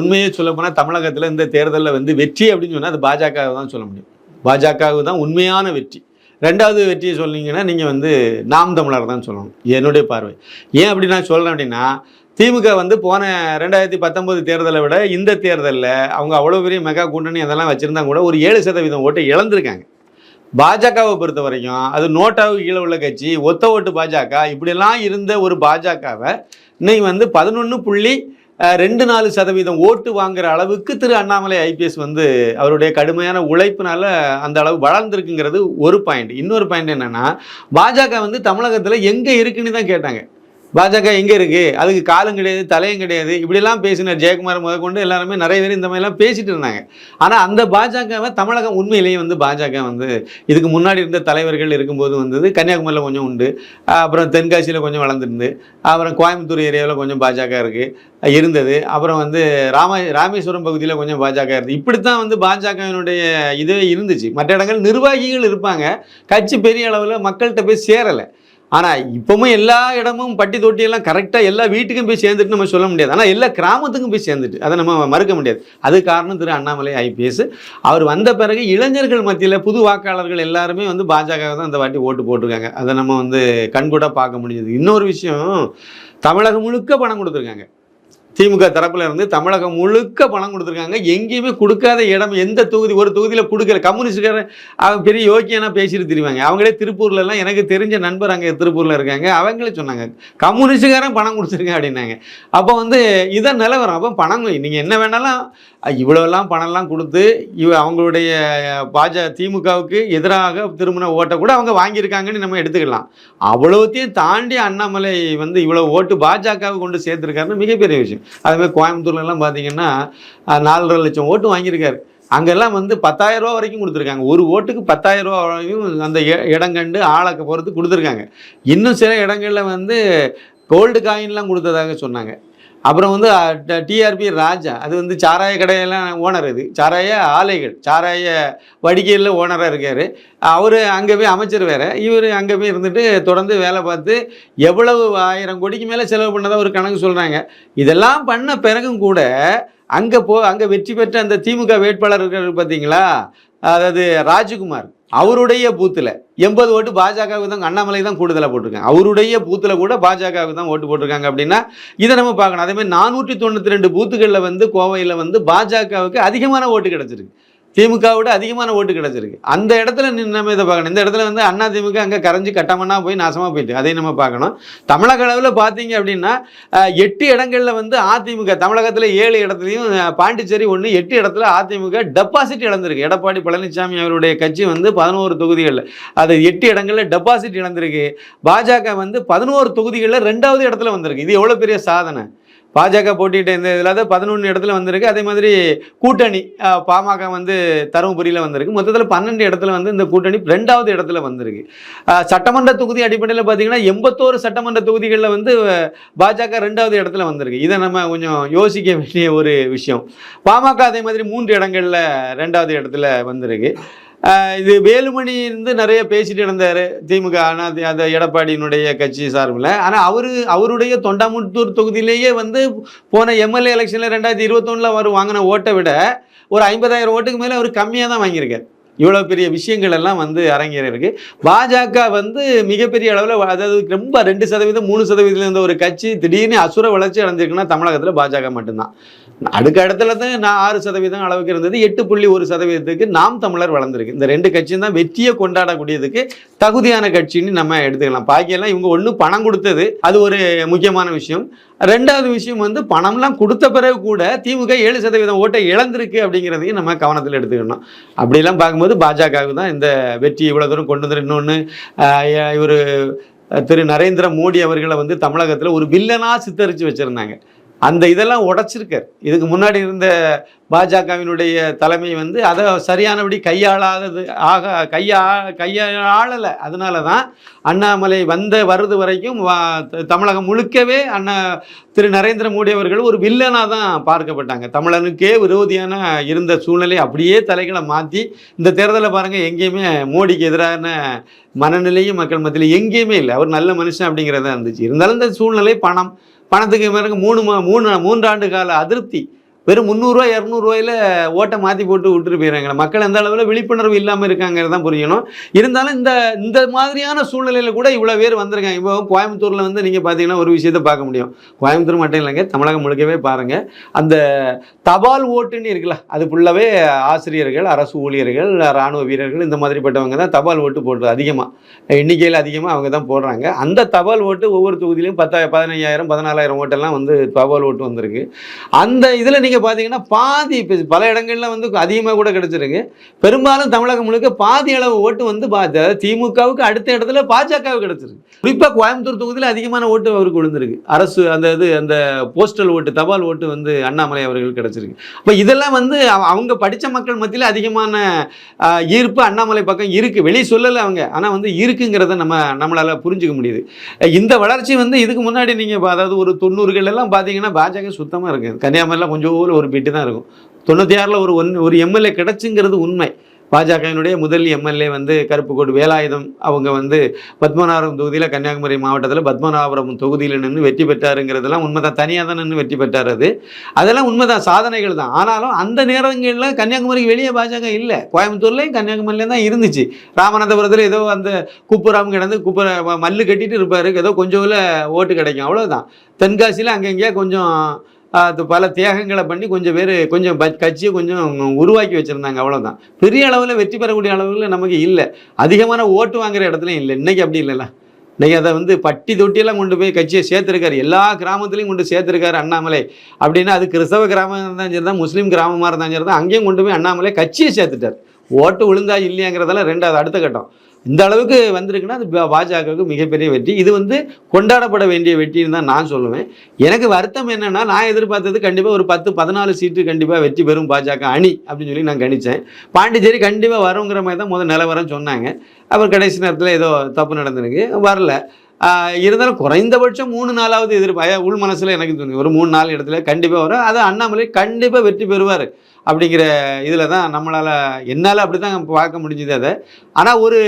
உண்மையை சொல்ல போனால் தமிழகத்தில் இந்த தேர்தலில் வந்து வெற்றி அப்படின்னு சொன்னால் அது பாஜகவை தான் சொல்ல முடியும். பாஜகவு தான் உண்மையான வெற்றி. ரெண்டாவது வெற்றியை சொன்னீங்கன்னா நீங்கள் வந்து நாம் தமிழர் தான் சொல்லணும். என்னுடைய பார்வை. ஏன் அப்படி நான் சொல்கிறேன் அப்படின்னா திமுக வந்து போன ரெண்டாயிரத்தி பத்தொம்போது தேர்தலை விட இந்த தேர்தலில் அவங்க அவ்வளோ பெரிய மெகா கூட்டணி அதெல்லாம் வச்சுருந்தா கூட ஒரு ஏழு சதவீதம் ஓட்டை இழந்திருக்காங்க. பாஜகவை பொறுத்த வரைக்கும் அது நோட்டாவுக்கு கீழே உள்ள கட்சி ஒத்த ஓட்டு பாஜக இப்படிலாம் இருந்த ஒரு பாஜகவை இன்னைக்கு வந்து பதினொன்று புள்ளி ரெண்டு நாலு சதவீதம் ஓட்டு வாங்குற அளவுக்கு திரு அண்ணாமலை ஐபிஎஸ் வந்து அவருடைய கடுமையான உழைப்பினால அந்த அளவு வளர்ந்துருக்குங்கிறது ஒரு பாயிண்ட் இன்னொரு பாயிண்ட் என்னன்னா பாஜக வந்து தமிழகத்தில் எங்கே இருக்குன்னு தான் கேட்டாங்க. பாஜக எங்கே இருக்குது அதுக்கு காலும் கிடையாது தலையும் கிடையாது. இப்படிலாம் பேசினார் ஜெயக்குமார் முதற்கொண்டு எல்லாருமே நிறைய பேர் இந்த மாதிரிலாம் பேசிட்டு இருந்தாங்க. ஆனால் அந்த பாஜகவை தமிழகம் உண்மையிலேயே வந்து பாஜக வந்து இதுக்கு முன்னாடி இருந்த தலைவர்கள் இருக்கும்போது வந்தது கன்னியாகுமரியில் கொஞ்சம் உண்டு. அப்புறம் தென்காசியில் கொஞ்சம் வளர்ந்துருந்து அப்புறம் கோயம்புத்தூர் ஏரியாவில் கொஞ்சம் பாஜக இருக்குது இருந்தது. அப்புறம் வந்து ராம ராமேஸ்வரம் பகுதியில் கொஞ்சம் பாஜக இருந்தது இப்படித்தான் வந்து பாஜகவினுடைய இதே இருந்துச்சு. மற்ற இடங்கள் நிர்வாகிகள் இருப்பாங்க. கட்சி பெரிய அளவில் மக்கள்கிட்ட போய் சேரலை. ஆனால் இப்போவும் எல்லா இடமும் பட்டி தொட்டியெல்லாம் கரெக்டாக எல்லா வீட்டுக்கும் போய் சேர்ந்துட்டு நம்ம சொல்ல முடியாது. ஆனால் எல்லா கிராமத்துக்கும் போய் சேர்ந்துட்டு அதை நம்ம மறுக்க முடியாது. அது காரணம் திரு அண்ணாமலை ஐபிஎஸ் அவர் வந்த பிறகு இளைஞர்கள் மத்தியில் புது வாக்காளர்கள் எல்லாருமே வந்து பாஜக தான் இந்த வாட்டி ஓட்டு போட்டிருக்காங்க. அதை நம்ம வந்து கண்கூட பார்க்க முடிஞ்சது. இன்னொரு விஷயம் தமிழகம் முழுக்க பணம் கொடுத்துருக்காங்க. திமுக தரப்பில் இருந்து தமிழகம் முழுக்க பணம் கொடுத்துருக்காங்க. எங்கேயுமே கொடுக்காத இடம் எந்த தொகுதி ஒரு தொகுதியில் கொடுக்கல. கம்யூனிஸ்டுக்காரன் அவங்க பெரிய யோக்கியனா பேசிட்டு தெரிவாங்க. அவங்களே திருப்பூர்லலாம் எனக்கு தெரிஞ்ச நண்பர் அங்கே திருப்பூரில் இருக்காங்க. அவங்களே சொன்னாங்க கம்யூனிஸ்டுக்காரன் பணம் கொடுத்துருக்கேன் அப்படின்னாங்க. அப்போ வந்து இதான் நிலவரம். அப்போ பணம் நீங்கள் என்ன வேணாலும் இவ்வளோலாம் பணம்லாம் கொடுத்து இவ அவங்களுடைய பாஜ திமுகவுக்கு எதிராக திருமண ஓட்டை கூட அவங்க வாங்கியிருக்காங்கன்னு நம்ம எடுத்துக்கலாம். அவ்வளோத்தையும் தாண்டி அண்ணாமலை வந்து இவ்வளோ ஓட்டு பாஜகவை கொண்டு சேர்த்துருக்காருன்னு மிகப்பெரிய விஷயம். அதுமாதிரி கோயம்புத்தூர்லலாம் பார்த்தீங்கன்னா நாலரை லட்சம் ஓட்டு வாங்கியிருக்காரு. அங்கெல்லாம் வந்து பத்தாயிரம் ரூபா வரைக்கும் கொடுத்துருக்காங்க. ஒரு ஓட்டுக்கு பத்தாயிரம் ரூபா வரைக்கும் அந்த இடங்கண்டு ஆளக்க பொறுத்து கொடுத்துருக்காங்க. இன்னும் சில இடங்களில் வந்து கோல்டு காயின்லாம் கொடுத்ததாக சொன்னாங்க. அப்புறம் வந்து டிஆர்பி ராஜா. அது வந்து சாராய கடையெல்லாம் ஓனர் இது. சாராய ஆலைகள் சாராய வடிகையில் ஓனராக இருக்கார். அவர் அங்கே போய் அமைச்சர் வேறு. இவர் அங்கே போய் இருந்துட்டு தொடர்ந்து வேலை பார்த்து எவ்வளவு ஆயிரம் கோடிக்கு மேலே செலவு பண்ணதாக ஒரு கணக்கு சொல்கிறாங்க இதெல்லாம் பண்ண பிறகும் கூட அங்கே போ அங்கே வெற்றி பெற்ற அந்த திமுக வேட்பாளர் இருக்கிறது பார்த்தீங்களா அதாவது ராஜ்குமார். அவருடைய பூத்தில் எண்பது ஓட்டு பாஜகவுக்கு தான் அண்ணாமலை தான் கூடுதலாக போட்டிருக்காங்க. அவருடைய பூத்தில் கூட பாஜகவுக்கு தான் ஓட்டு போட்டிருக்காங்க அப்படின்னா இதை நம்ம பார்க்கணும். அதேமாதிரி நானூற்றி தொண்ணூற்றி ரெண்டு பூத்துகளில் வந்து கோவையில் வந்து பாஜகவுக்கு அதிகமான ஓட்டு கிடச்சிருக்கு. திமுகவோட அதிகமான ஓட்டு கிடச்சிருக்கு. அந்த இடத்துல நின்று நம்ம இதை பார்க்கணும். இந்த இடத்துல வந்து அண்ணா திமுக அங்கே கரைஞ்சி கட்டமன்னா போய் நாசமாக போயிட்டு அதையும் நம்ம பார்க்கணும். தமிழக அளவில் பார்த்தீங்க அப்படின்னா எட்டு இடங்களில் வந்து அதிமுக தமிழகத்தில் ஏழு இடத்துலையும் பாண்டிச்சேரி ஒன்று எட்டு இடத்துல அதிமுக டெபாசிட் இழந்திருக்கு. எடப்பாடி பழனிசாமி அவருடைய கட்சி வந்து பதினோரு தொகுதிகளில் அது எட்டு இடங்களில் டெபாசிட் இழந்திருக்கு. பாஜக வந்து பதினோரு தொகுதிகளில் ரெண்டாவது இடத்துல வந்திருக்கு. இது எவ்வளோ பெரிய சாதனை? பாஜக போட்டிட்டு இந்த இதில் பதினொன்று இடத்துல வந்திருக்கு. அதே மாதிரி கூட்டணி பாமக வந்து தருமபுரியில் வந்திருக்கு. மொத்தத்தில் பன்னெண்டு இடத்துல வந்து இந்த கூட்டணி ரெண்டாவது இடத்துல வந்திருக்கு. சட்டமன்ற தொகுதி அடிப்படையில் பார்த்தீங்கன்னா எண்பத்தோரு சட்டமன்ற தொகுதிகளில் வந்து பாஜக ரெண்டாவது இடத்துல வந்திருக்கு. இதை நம்ம கொஞ்சம் யோசிக்க வேண்டிய ஒரு விஷயம். பாமக அதே மாதிரி மூன்று இடங்களில் ரெண்டாவது இடத்துல வந்திருக்கு. இது வேலுமணி இருந்து நிறைய பேசிட்டு இருந்தார் திமுக ஆனால் அந்த எடப்பாடியினுடைய கட்சி சார்பில். ஆனால் அவரு அவருடைய தொண்டாமுத்தூர் தொகுதியிலேயே வந்து போன எம்எல்ஏ எலெக்ஷனில் ரெண்டாயிரத்தி இருபத்தொன்னில் அவர் வாங்கின ஓட்டை விட ஒரு ஐம்பதாயிரம் ஓட்டுக்கு மேலே அவர் கம்மியாக தான் வாங்கியிருக்கார். இவ்வளோ பெரிய விஷயங்கள் எல்லாம் வந்து அரங்கேறி இருக்கு பாஜக வந்து மிகப்பெரிய அளவில் அதாவது ரொம்ப ரெண்டு சதவீதம் மூணு சதவீதம் இருந்த ஒரு கட்சி திடீர்னு அசுர வளர்ச்சி அடைஞ்சிருக்குன்னா தமிழகத்தில் பாஜக மட்டும்தான். அடுக்க இடத்துல தான் நான் ஆறு சதவீதம் அளவுக்கு இருந்தது எட்டு புள்ளி ஒரு சதவீதத்துக்கு நாம் தமிழர் வளர்ந்துருக்கு. இந்த ரெண்டு கட்சியும் தான் வெற்றியை கொண்டாடக்கூடியதுக்கு தகுதியான கட்சின்னு நம்ம எடுத்துக்கலாம். பாக்கியெல்லாம் இவங்க ஒன்று பணம் கொடுத்தது அது ஒரு முக்கியமான விஷயம். ரெண்டாவது விஷயம் வந்து பணம்லாம் கொடுத்த பிறகு கூட திமுக ஏழு சதவீதம் ஓட்டை இழந்திருக்கு அப்படிங்கிறதையும் நம்ம கவனத்தில் எடுத்துக்கணும். அப்படிலாம் பார்க்கும்போது பாஜகவுக்கு தான் இந்த வெற்றி இவ்வளோ தூரம் கொண்டு வந்து இன்னொன்று இவர் திரு நரேந்திர மோடி அவர்களை வந்து தமிழகத்தில் ஒரு வில்லனாக சித்தரித்து வச்சுருந்தாங்க. அந்த இதெல்லாம் உடைச்சிருக்கார். இதுக்கு முன்னாடி இருந்த பாஜகவினுடைய தலைமை வந்து அதை சரியானபடி கையாளாதது ஆக கையா கையாளலை. அதனால தான் அண்ணாமலை வந்த வருது வரைக்கும் வா- த- தமிழகம் முழுக்கவே அண்ணா திரு நரேந்திர மோடி அவர்கள் ஒரு வில்லனாக தான் பார்க்கப்பட்டாங்க. தமிழனுக்கே விரோதியான இருந்த சூழ்நிலை அப்படியே தலைகளை மாற்றி இந்த தேர்தலை பாருங்கள் எங்கேயுமே மோடிக்கு எதிரான மனநிலையும் மக்கள் மத்தியில் எங்கேயுமே இல்லை. அவர் நல்ல மனுஷன் அப்படிங்கிறதா இருந்துச்சு. இருந்தாலும் இந்த சூழ்நிலை பணம் பணத்துக்கு பிறகு மூணு மா- மூணு மூன்றாண்டு கால அதிருப்தி. வெறும் முந்நூறுரூவா இரநூறுவாயில் ஓட்டை மாற்றி போட்டு விட்டுட்டு போயிடுறாங்க மக்கள் எந்த அளவில் விழிப்புணர்வு இல்லாமல் இருக்காங்கிறது தான் புரியணும் இருந்தாலும் இந்த இந்த மாதிரியான சூழ்நிலையில் கூட இவ்வளோ பேர் வந்திருக்காங்க. இப்போ கோயம்புத்தூரில் வந்து நீங்கள் பார்த்தீங்கன்னா ஒரு விஷயத்தை பார்க்க முடியும். கோயம்புத்தூர் மட்டும் இல்லைங்க தமிழகம் முழுக்கவே பாருங்கள் அந்த தபால் ஓட்டுன்னு இருக்குல்ல அது ஃபுல்லாகவே ஆசிரியர்கள் அரசு ஊழியர்கள் இராணுவ வீரர்கள் இந்த மாதிரிப்பட்டவங்க தான் தபால் ஓட்டு போடுறது அதிகமாக எண்ணிக்கையில் அதிகமாக அவங்க தான் போடுறாங்க. அந்த தபால் ஓட்டு ஒவ்வொரு தொகுதியிலையும் பத்தா பதினைஞ்சாயிரம் பதினாலாயிரம் ஓட்டெல்லாம் வந்து தபால் ஓட்டு வந்திருக்கு. அந்த இதில் நீங்கள் பார்த்தீங்கன்னா பாதி இப்போ பல இடங்கள்ல வந்து அதிகமாக கூட கிடைச்சிருக்கு. பெரும்பாலும் தமிழகம் முழுக்க பாதி அளவு ஓட்டு வந்து பா- திமுகவுக்கு அடுத்த இடத்துல பாஜகவுக்கு கிடைச்சிருக்கு. குறிப்பாக கோயம்புத்தூர் தொகுதியில் அதிகமான ஓட்டு அவருக்கு விழுந்திருக்கு. அரசு அந்த இது அந்த போஸ்டல் ஓட்டு தபால் ஓட்டு வந்து அண்ணாமலை அவர்கள் கிடைச்சிருக்கு. அப்போ இதெல்லாம் வந்து அவங்க படித்த மக்கள் மத்தியில் அதிகமான ஈர்ப்பு அண்ணாமலை பக்கம் இருக்குது வெளியே சொல்லலை அவங்க. ஆனால் வந்து இருக்குங்கிறத நம்ம நம்மளால் புரிஞ்சுக்க முடியுது. இந்த வளர்ச்சி வந்து இதுக்கு முன்னாடி நீங்கள் அதாவது ஒரு தொண்ணூறுகள் எல்லாம் பார்த்தீங்கன்னா பாஜக சுத்தமாக இருக்குது கன்னியாகுமரியில் கொஞ்சம் ஒரு பிட்டு தான் இருக்கும். தொண்ணூற்றி ஆறில் ஒரு ஒன் ஒரு எம்எல்ஏ கிடச்சிங்கிறது உண்மை. பாஜகவினுடைய முதல் எம்எல்ஏ வந்து கருப்புக்கோடு வேலாயுதம். அவங்க வந்து பத்மநாபபுரம் தொகுதியில் கன்னியாகுமரி மாவட்டத்தில் பத்மநாபபுரம் தொகுதியில் நின்று வெற்றி பெற்றாருங்கிறதெல்லாம் உண்மைதான். தனியாக தான் நின்று வெற்றி பெற்றார் அது. அதெல்லாம் உண்மைதான். சாதனைகள் தான். ஆனாலும் அந்த நேரங்களில் கன்னியாகுமரிக்கு வெளியே பாஜக இல்லை. கோயம்புத்தூர்லேயும் கன்னியாகுமரியிலே தான் இருந்துச்சு. ராமநாதபுரத்தில் ஏதோ அந்த குப்புராம் கிடந்து குப்புர மல்லு கட்டிட்டு இருப்பாரு. ஏதோ கொஞ்சம் ஓட்டு கிடைக்கும். அவ்வளவுதான். தென்காசியில் அங்கங்கேயா கொஞ்சம் அது பல தியாகங்களை பண்ணி கொஞ்சம் பேர் கொஞ்சம் கட்சியை கொஞ்சம் உருவாக்கி வச்சுருந்தாங்க அவ்வளோதான் பெரிய அளவில் வெற்றி பெறக்கூடிய அளவில் நமக்கு இல்லை. அதிகமான ஓட்டு வாங்குற இடத்துலையும் இல்லை. இன்றைக்கி அப்படி இல்லைல்ல. இன்றைக்கி அதை வந்து பட்டி தொட்டியெல்லாம் கொண்டு போய் கட்சியை சேர்த்துருக்காரு. எல்லா கிராமத்துலேயும் கொண்டு சேர்த்துருக்காரு அண்ணாமலை. அப்படின்னா அது கிறிஸ்தவ கிராமம் இருந்தாலும் சரி தான் முஸ்லீம் கிராமமாக இருந்தாலும் சரி தான் அங்கேயும் கொண்டு போய் அண்ணாமலை கட்சியை சேர்த்துட்டார். ஓட்டு விழுந்தா இல்லையாங்கிறதெல்லாம் ரெண்டாவது அடுத்த கட்டம். இந்த அளவுக்கு வந்திருக்குன்னா அது பாஜகவுக்கு மிகப்பெரிய வெற்றி. இது வந்து கொண்டாடப்பட வேண்டிய வெற்றின்னு தான் நான் சொல்லுவேன். எனக்கு வருத்தம் என்னென்னா நான் எதிர்பார்த்தது கண்டிப்பாக ஒரு பத்து பதினாலு சீட்டு கண்டிப்பாக வெற்றி பெறும் பாஜக அணி அப்படின்னு சொல்லி நான் கணித்தேன் பாண்டிச்சேரி கண்டிப்பாக வருங்கிற மாதிரி தான் முதல் நிலவரம் சொன்னாங்க. அப்புறம் கடைசி நேரத்தில் ஏதோ தப்பு நடந்திருக்கு. வரல. இருந்தாலும் குறைந்தபட்சம் மூணு நாளாவது எதிர்பார்க்க உள் மனசில் எனக்கு தோணுது. ஒரு மூணு நாலு இடத்துல கண்டிப்பாக வரும். அது அண்ணாமலை கண்டிப்பாக வெற்றி பெறுவார் அப்படிங்கிற இதில் தான் நம்மளால் என்னால் அப்படி தான் பார்க்க முடிஞ்சுது அதை. ஆனால் ஒரு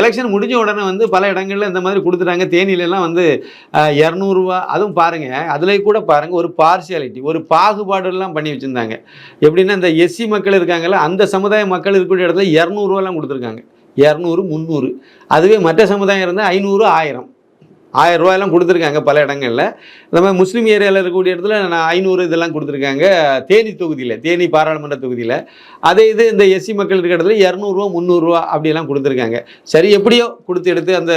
எலெக்ஷன் முடிஞ்ச உடனே வந்து பல இடங்களில் இந்த மாதிரி கொடுத்துட்டாங்க. தேனியிலலாம் வந்து இரநூறுவா அதுவும் பாருங்கள் அதில் கூட பாருங்கள் ஒரு பார்சியாலிட்டி ஒரு பாகுபாடுலாம் பண்ணி வச்சுருந்தாங்க. எப்படின்னா இந்த எஸ்சி மக்கள் இருக்காங்கல்ல அந்த சமுதாய மக்கள் இருக்கக்கூடிய இடத்துல இரநூறுவாலாம் கொடுத்துருக்காங்க. இரநூறு முந்நூறு. அதுவே மற்ற சமுதாயம் இருந்தால் ஐநூறு ஆயிரம். ஆயிரம் ரூபாயெல்லாம் கொடுத்துருக்காங்க பல இடங்களில். இந்த மாதிரி முஸ்லீம் ஏரியாவில் இருக்கக்கூடிய இடத்துல நான் ஐநூறு இதெல்லாம் கொடுத்துருக்காங்க. தேனி தொகுதியில் தேனி பாராளுமன்ற தொகுதியில். அதே இது இந்த எஸ்சி மக்கள் இருக்கிற இடத்துல இரநூறுவா முந்நூறுரூவா அப்படியெல்லாம் கொடுத்துருக்காங்க. சரி எப்படியோ கொடுத்து எடுத்து அந்த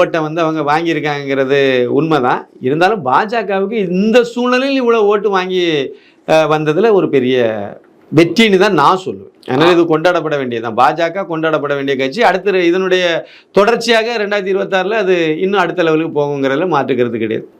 ஓட்டை வந்து அவங்க வாங்கியிருக்காங்கிறது உண்மைதான். இருந்தாலும் பாஜகவுக்கு இந்த சூழ்நிலையில் இவ்வளோ ஓட்டு வாங்கி வந்ததில் ஒரு பெரிய வெற்றின்னு தான் நான் சொல்லுவேன். அதனால் இது கொண்டாடப்பட வேண்டியதுதான். பாஜக கொண்டாடப்பட வேண்டிய கட்சி. அடுத்த இதனுடைய தொடர்ச்சியாக ரெண்டாயிரத்தி இருபத்தாறில் அது இன்னும் அடுத்த லெவலுக்கு போகுங்கிறதுல மாற்றுக்கிறது கிடையாது.